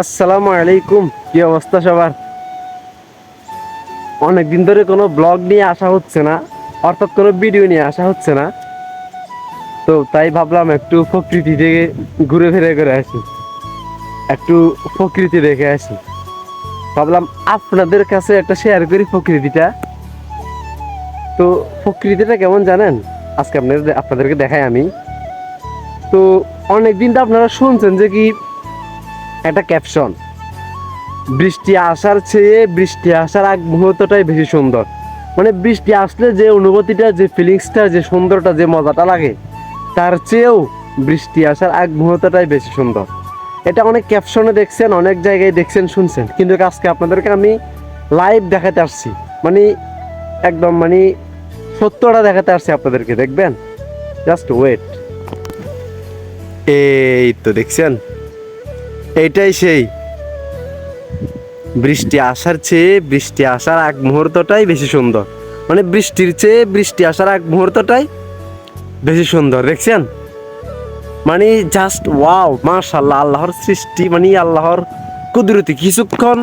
আসসালামু আলাইকুম, কি অবস্থা সবার? অনেকদিন ধরে কোনো ব্লগ নিয়ে আসা হচ্ছে না, অর্থাৎ কোনো ভিডিও নিয়ে আসা হচ্ছে না। তো তাই ভাবলাম একটু প্রকৃতি থেকে ঘুরে ফিরে করে আসি, একটু প্রকৃতি দেখে আসি। ভাবলাম আপনাদের কাছে একটা শেয়ার করি প্রকৃতিটা। তো প্রকৃতিটা কেমন জানেন? আজকে আপনাদের আপনাদেরকে দেখাই আমি। তো অনেকদিন তো আপনারা শুনছেন যে কি একটা ক্যাপশন বৃষ্টি আসার চেয়ে বৃষ্টি আসার আগ মুহূর্তটাই বেশি সুন্দর। মানে বৃষ্টি আসলে যে অনুভূতিটা, যে ফিলিংসটা যে সুন্দরটা, যে মজাটা লাগে, তার চেয়েও বৃষ্টি আসার আগ মুহূর্তটাই বেশি সুন্দর। এটা অনেক ক্যাপশনে দেখছেন, অনেক জায়গায় দেখছেন, শুনছেন। কিন্তু আজকে আপনাদেরকে আমি লাইভ দেখাতে আসছি। মানে একদম মানে সত্যটা দেখাতে আসছি আপনাদেরকে, দেখবেন? জাস্ট ওয়েট এই তো দেখছেন? এইটাই সেই। বৃষ্টি আসার চেয়ে বৃষ্টি আসার আগ মুহূর্তটাই বেশি সুন্দর। মানে বৃষ্টির চেয়ে বৃষ্টি আসার আগ মুহূর্তটাই বেশি সুন্দর, দেখছেন? মানে জাস্ট ওয়াও মাশাল্লাহ আল্লাহর সৃষ্টি মানে আল্লাহর কুদরতি। কিছুক্ষণ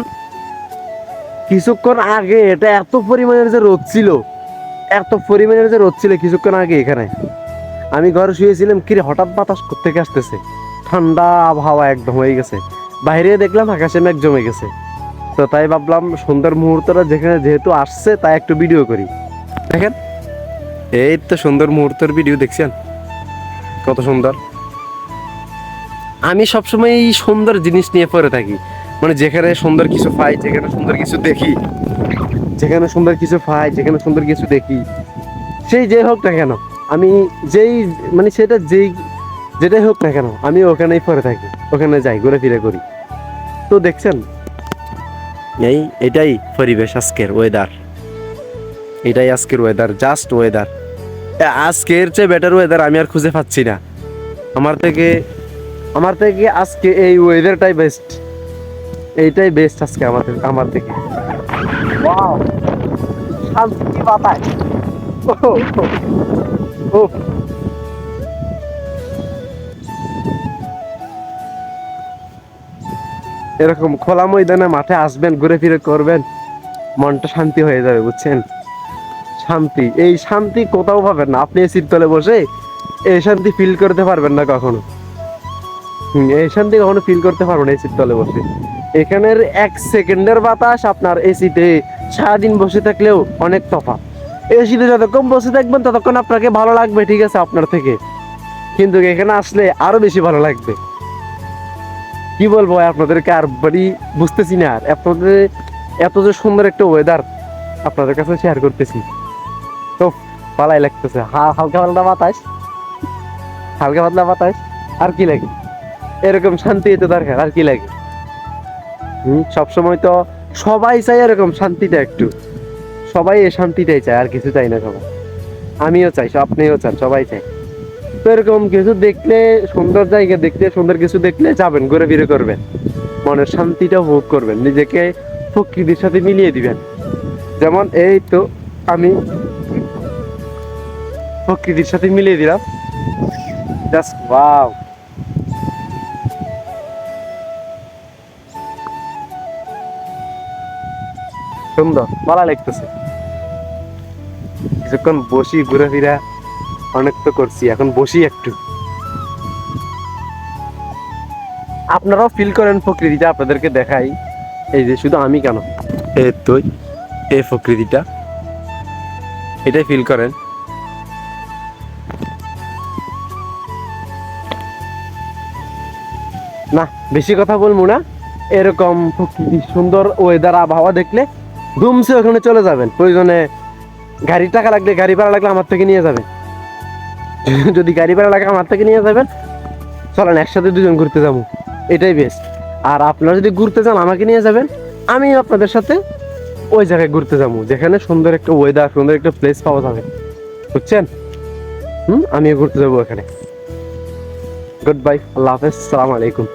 কিছুক্ষণ আগে এটা এত পরিমাণের যে রোদ ছিল, এত পরিমাণের যে রোদ ছিল কিছুক্ষণ আগে এখানে। আমি ঘরে শুয়েছিলাম, কিরে, হঠাৎ বাতাস থেকে আসতেছে? ঠান্ডা আবহাওয়া একদম হয়ে গেছে। বাইরে দেখলাম আকাশে মেঘ জমে গেছে। তো তাই ভাবলাম সুন্দর মুহূর্তটা যেখানে যেহেতু আসছে, তাই একটু ভিডিও করি। দেখেন, এই তো সুন্দর মুহূর্তের ভিডিও দেখছেন? কত সুন্দর। আমি সবসময় এই সুন্দর জিনিস নিয়ে পড়ে থাকি। মানে যেখানে সুন্দর কিছু পাই, যেখানে সুন্দর কিছু দেখি। যেখানে সুন্দর কিছু পাই, যেখানে সুন্দর কিছু দেখি। সেই যে হোক না কেন, আমি যেই মানে সেটা যেই যেটাই হোক না কেন আমি ওখানেই পরে থাকি ওখানে যাই ঘুরে ফিরে করি। তো দেখছেন? এই এটাই পরিবেশ আজকের ওয়েদার এটাই আজকের ওয়েদার জাস্ট ওয়েদার আজকের চেয়ে বেটার ওয়েদার আমি আর খুঁজে পাচ্ছি না। আমার থেকে আমার থেকে আজকে এই ওয়েদারটাই বেস্ট এইটাই বেস্ট আজকে আমার থেকে। আমার থেকে শান্তি বাতাস ওহ, এরকম খোলা ময়দানে মাঠে আসবেন, ঘুরে ফিরে করবেন, মনটা শান্তি হয়ে যাবে, বুঝছেন? শান্তি। এই শান্তি কোথাও পাবেন না। আপনি এসির তলে বসে এই শান্তি ফিল করতে পারবেন না কখনো। এই শান্তি কখনো ফিল করতে পারবেন এসির তলে বসে। এখানের এক সেকেন্ডের বাতাস আপনার এসিতে সারাদিন বসে থাকলেও অনেক তফাৎ। এসিতে যতক্ষণ বসে থাকবেন, ততক্ষণ আপনাকে ভালো লাগবে, ঠিক আছে, আপনার থেকে। কিন্তু এখানে আসলে আরও বেশি ভালো লাগবে। কি বলব আপনাদেরকে আর বাড়ি বুঝতেছি না। আর আপনাদের এত যে সুন্দর একটা ওয়েদার আপনাদের কাছে শেয়ার করতেছি। তো পালাই লাগতেছে। হা- হালকা পাতলা বাতাস। হালকা পাতলা বাতাস। আর কি লাগে? এরকম শান্তি তো দরকার, আর কি লাগে? হুম, সবসময় তো সবাই চাই এরকম শান্তিটা একটু। সবাই এই শান্তিটাই চায়, আর কিছু চাই না সবাই। আমিও চাই আপনিও চান, সবাই চাই এরকম কিছু দেখলে, সুন্দর জায়গা দেখলে, সুন্দর কিছু দেখলে যাবেন, ঘুরে ফিরে করবেন। মনের শান্তিটা উপভোগ করবেন, নিজেকে প্রকৃতির সাথে মিলিয়ে দিবেন। যেমন এই তো আমি প্রকৃতির সাথে মিলিয়ে দিলাম। জাস্ট ওয়াও সুন্দর ভালো লাগতেছে কিছুক্ষণ বসি, ঘুরে ফিরা। অনেক তো করছি এখন বসি একটু। আপনারাও ফিল করেন প্রকৃতিটা আপনাদেরকে দেখাই। এই যে শুধু আমি কেন? এ তুই এই প্রকৃতিটা। এটাই ফিল করেন। না বেশি কথা বলব না। এরকম প্রকৃতি সুন্দর ওয়েদার আবহাওয়া দেখলে ধুমসে ওখানে চলে যাবেন। প্রয়োজনে গাড়ি টাকা লাগলে গাড়ি ভাড়া লাগলে আমার থেকে নিয়ে যাবেন। যদি গাড়ি ভাড়া লাগে আমার থেকে নিয়ে যাবেন। চলেন, একসাথে দুজন ঘুরতে যাব। এটাই বেস্ট আর আপনারা যদি ঘুরতে যান আমাকে নিয়ে যাবেন। আমি আপনাদের সাথে ওই জায়গায় ঘুরতে যাব, যেখানে সুন্দর একটা ওয়েদার সুন্দর একটা প্লেস পাওয়া যাবে। বুঝছেন? হুম? আমিও ঘুরতে যাব এখানে গুড বাই আল্লাহ হাফেজ, সালাম আলাইকুম।